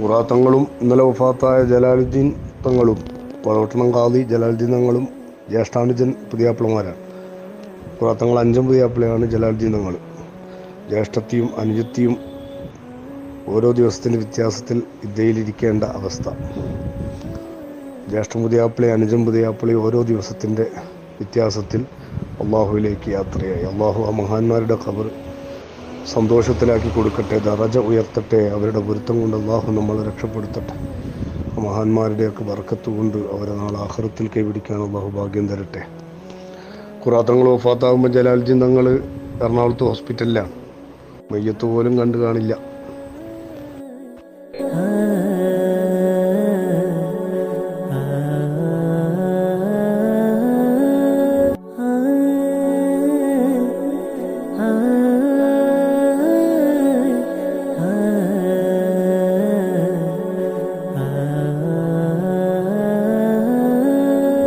ഖുറാത്തങ്ങളും ഇന്നലെ വഫാത്തായ ജലാലുദ്ദീൻ തങ്ങളും പടവട്ടണം കാതി ജലാലുദ്ദീൻ തങ്ങളും ജ്യേഷ്ഠാനുജൻ പുതിയാപ്പിളമാരാണ്. ഖുറാത്തങ്ങൾ അഞ്ചും പുതിയാപ്പിളയാണ് ജലാലുദ്ദീൻ തങ്ങൾ. ജ്യേഷ്ഠത്തെയും അനുജത്തെയും ഓരോ ദിവസത്തിന്റെ വ്യത്യാസത്തിൽ ഇദ്ദയിലിരിക്കേണ്ട അവസ്ഥ. ജ്യേഷ്ഠ പുതിയാപ്പിളെ അനുജം പുതിയാപ്പിളെ ഓരോ ദിവസത്തിന്റെ വ്യത്യാസത്തിൽ അള്ളാഹുവിലേക്ക് യാത്രയായി. അള്ളാഹു ആ മഹാന്മാരുടെ ഖബർ സന്തോഷത്തിലാക്കി കൊടുക്കട്ടെ ദറജ ഉയർത്തട്ടെ അവരുടെ പൊരുത്തം കൊണ്ട് അള്ളാഹു നമ്മളെ രക്ഷപ്പെടുത്തട്ടെ. മഹാന്മാരുടെയൊക്കെ ബർക്കത്ത് കൊണ്ട് അവരെ നാളെ ആഹ്റത്തിൽ കൈപിടിക്കാൻ അള്ളാഹു ഭാഗ്യം തരട്ടെ. കുറാത്തങ്ങൾ വഫാത്താകുമ്പോൾ ജലാൽജി തങ്ങൾ എറണാകുളത്ത് ഹോസ്പിറ്റലിലാണ് മയ്യത്ത് പോലും കണ്ടു കാണില്ല.